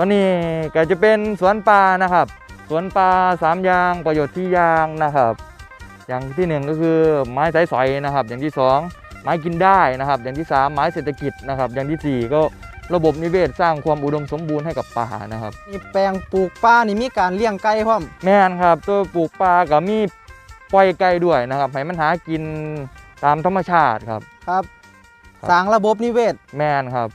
ตัวนี้ก็จะเป็นสวนปลานะครับ สวนปลาสามอย่างประโยชน์ที่ยางนะครับ อย่างที่หนึ่งก็คือไม้สายสอยนะครับ อย่างที่สองไม้กินได้นะครับ อย่างที่สามไม้เศรษฐกิจนะครับ อย่างที่สี่ก็ระบบนิเวศสร้างความอุดมสมบูรณ์ให้กับป่านะครับ มีแปลงปลูกปลานี่มีการเลี้ยงไก่พร้อมแม่นครับ ตัวปลูกปลาก็มีปล่อยไก่ด้วยนะครับให้มันหากินตามธรรมชาติครับ ครับครับสร้างระบบนิเวศ แม่นครับ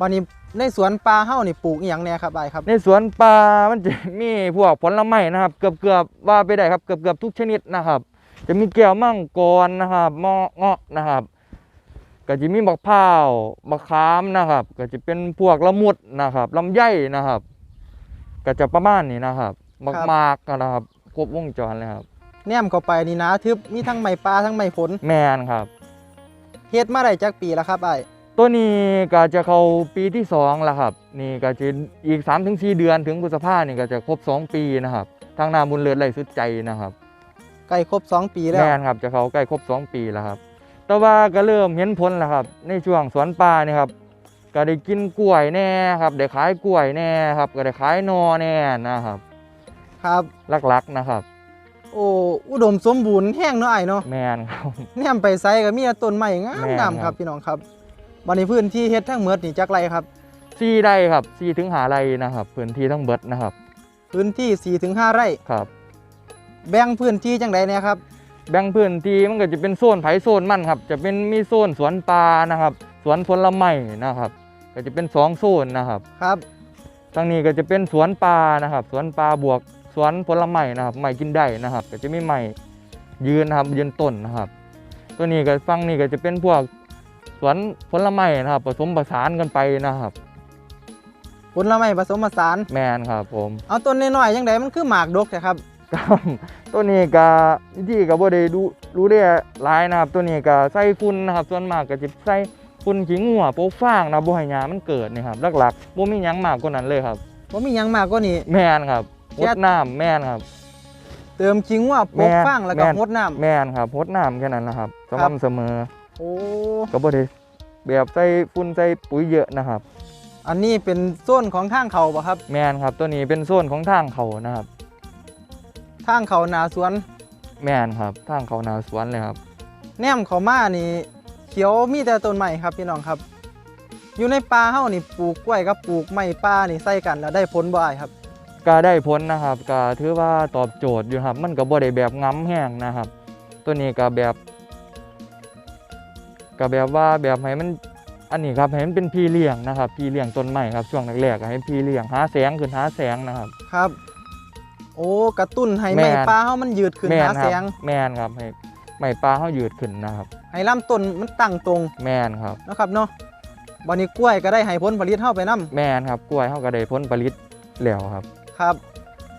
วันนี้ ในสวนปลาเฮ้านี่ปลูกอหย่างแน่ครับไอ้ายครับในสวนปลามันจะมีพวกผลไม้นะครับ เกือบเกือบๆว่าไปได้ครับเกือบเกือบๆทุกชนิดนะครับ จะมีแก้วมังกรนะครับมอเงาะนะครับ ก็จะมีบักพร้าวบักขามนะครับ ก็จะเป็นพวกละมุดนะครับลำไยนะครับ ก็จะประมาณนี้นะครับบักครับมากนะครับครบวงจรเลยครับ แนมเข้าไปนี่นะทึบมีทั้งไม้ปลาทั้งไม้ผลแมนครับ เฮ็ดมาได้จักปีแล้วครับไอ้าย ตัวนี้ก็จะเข้าปีที่สองแล้วครับ นี่ก็จะอีก3-4ถึงเดือนถึงพฤษภานี่ก็จะครบ 2 ปีนะครับทางนาบุญเลิศไรสุดใจนะครับไก่ครบ 2 ปีแล้วแม่นครับจะเขาใกล้ครบ 2 ปีแล้วครับ แต่ว่าก็เริ่มเห็นผลแล้วครับ ในช่วงสวนป่านี่ครับก็ได้กินกล้วยแน่ครับได้ขายกล้วยแน่ครับ ก็ได้ขายนอแน่นะครับ ครับหลักๆนะครับ โอ้อุดมสมบูรณ์แห้งเนาะไอ้ายเนาะแม่นครับแนมไปไสก็มีแต่ต้นไม้งามแม่นงามคครัรับบพี่น้องครับ วันนี้พื้นที่เฮ็ดทั้งหมดนี่จักไรครับ ซีได้ครับซีถึงหาไรนะครับพื้นที่ทั้งเบิดนะครับ พื้นที่4ถึง5ไร่ ครับ แบ่งพื้นที่จังไดเนี่ยครับ แบ่งพื้นที่มันก็จะเป็นโซนไผ่โซนมันครับ จะเป็นมีโซนสวนปลานะครับ สวนผลไม้นะครับ ก็จะเป็นสองโซนนะครับ ครับทางนี้ก็จะเป็นสวนปลานะครับ สวนปลาบวกสวนผลไม้นะครับไม้กินได้นะครับ ก็จะมีไม้ยืนนะครับยืนต้นนะครับ ตัวนี้ก็ฟังนี่ก็จะเป็นพวกส วนผลไม้นะครับ ผสมผสานกันไปนะครับผลไม้ผสมผสานแมนครับผม เอาต้นน้อยๆจังไดมันคือหมากดกแท้ครับครับตัวนี้ก็วิธีก็บ่ได้ดูรู้ได้หลายนะครับ ตัวนี้ก็ใส่ฝุ่นนะครับ ส่วนมากก็จะใส่ฝุ่นขี้งัวโป๊ฟางนะบ่ให้หญ้ามันเกิดนี่ครับหลักๆบ่มีหยังมากกว่านั้นเลยครับบ่มีหยังมากกว่านี้แม่นครับแค่รดน้ำแม่นครับ เติมขิงว่าปแม่กนฟางแล้วก็แม่นงดน้ำแม่นครับรดน้ำแค่นั้นนะครับสครับม่ำเสมอ โอ้ก็บ่ได้แบบใส่ฝุ่นใส่ปุ๋ยเยอะนะครับ อันนี้เป็นโซนของทางเขาบ่ครับ แม่นครับตัวนี้เป็นโซนของทางเขานะครับทางเขาหนาสวน แม่นครับทางเขานาสวนเลยครับ แนมเขามานี่ เขียวมีแต่ต้นไม้ครับพี่น้องครับ อยู่ในป่าเฮานี่ปลูกกล้วยกับปลูกไม้ป่านี่ใส่กันแล้วได้ผลบ่อ้ายครับก็ได้ผลนะครับก็ถือว่าตอบโจทย์อยู่ครับ มันก็บ่ได้แบบง้ำแห้งนะครับ ตัวนี้ก็แบบ ก็แบบว่าแบบให้มันอันนี้ครับให้มันเป็นพี่เลี้ยงนะครับ พี่เลี้ยงต้นไม้ครับช่วงแรกๆก็ให้พี่เลี้ยงหาแสงขึ้นหาแสงนะครับ ครับ โอ้กระตุ้นให้แม่ไม้นป่าเฮามันยืดขึ้นแม่หานคแสรังแม่นครับให้ไม้ปลาเขายืดขึ้นนะครับ ให้ลำต้นมันตั้งตรงแม่นครับนะครับเนาะบัดนี้กล้วยก็ได้ให้ผลผลิตเฮาไปนํแม่นครับกล้วยเขาก็ได้ผลผลิตแล้วครับ ครับ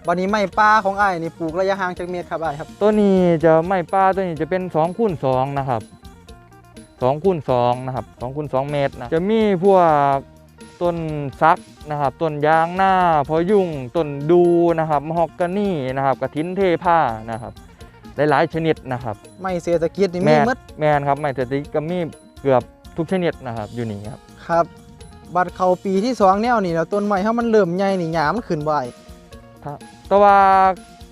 บัดนี้ไม้ป่าของอ้ายนี่ปลูกระยะห่างจากเมตรครับอ้ายครับ ตัวนี้จะไม้ปลาตัวนี้จะเป็น2คูณ2นะครับ 2คูณ2นะครับ2คูณ2เมตรนะจะมีพวกต้นซักนะครับต้นยางหน้าพอยุ่งต้นดูนะครับมะฮอกกานี่นะครับกระถินเทผ้านะครับ หลายๆ ชนิดนะครับไม้เศรษฐกิจนี่มีแม่นหมดแม่นครับไม้เศรษฐกิจก็มีเกือบทุกชนิดนะครับอยู่นี่ครับครับบัดเข้าปีที่สองแนวนี่แล้วต้นไม้เฮามันเริ่มใหญ่นี่หญ้ามันขึ้นบ่อ้ายแต่ว่า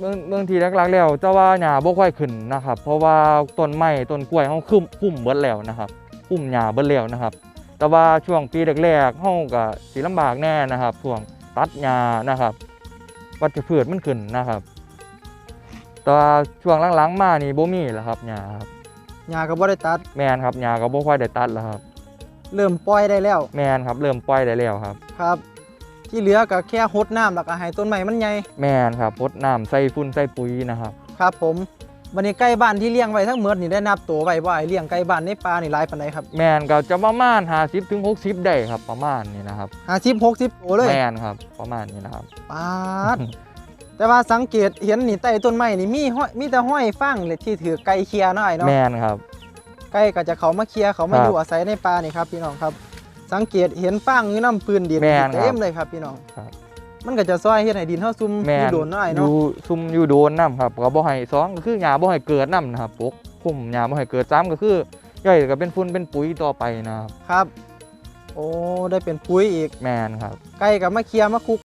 เมืองเมืองที่หลักๆแล้วแต่ว่าหญ้าบ่ค่อยขึ้นนะครับ เพราะว่าต้นไม้ต้นกล้วยเฮาคุ้มคุ้มเบิดแล้วนะครับคุ้มหญ้าเบิดแล้วนะครับ แต่ว่าช่วงปีแรกๆเฮาก็สิลำบากแน่นะครับช่วงตัดหญ้านะครับวัชพืชมันขึ้นนะครับ แต่ว่าช่วงหลังๆมานี่บ่มีแล้วครับหญ้าครับหญ้าก็บ่ได้ตัดแม่นครับหญ้าก็บ่ค่อยได้ตัดแล้วครับ เริ่มปล่อยได้แล้วแม่นครับเริ่มปล่อยได้แล้วครับ ครับ ที่เหลือก็แค่หดน้ำแล้วก็ให้ต้นไม้มันใหญ่แม่นครับพดน้ำใส่ฝุ่นใส่ปุ๋ยนะครับ ครับ ผมวันนี้ใกล้บ้านที่เลี้ยงไว้ทั้งหมดนี่ได้นับตัวไว้ว่าไอ้เลี้ยงใกล้บ้านในป่านี่หลายปานใดครับแม่นก็จะประมาณ50ถึง60ได้ครับ ประมาณนี้นะครับ50 60ตัวเลยแม่นครับ ประมาณนี้นะครับ ปาด แต่ว่าสังเกตเห็นนี่ใต้ต้นไม้นี่มีห้อยมีแต่ห้อยฟางเลยที่ถือไก่เคลียร์เนาะไอ้เนาะแม่นครับ ไก่ก็จะเขามาเคลียร์เขามาครับอยู่อาศัยในป่านี่ครับพี่น้องครับ สังเกตเห็นฟางอยู่น้ำพื้นดินแม่นครับเต็มเลยครับพี่น้องครับ มันก็จะซอยเฮ็ดให้ดินเฮาซุ่มแม่อยู่นโดนเนาะไอ้อเนาะยู่ซุ่มอยู่โดนน้ำครับก็บ่ให้สองก็คือหญ้าบ่ให้เกิดน้ำนะครับปกคุมหญ้าบ่ให้เกิดซ้ำก็คือย่อยก็เป็นฝุ่นเป็นปุ๋ยต่อไปนะครับ ครับ โอ้ได้เป็นปุ๋ยอีกแม่นครับ ไก่ก็มาเคลียร์มาคุก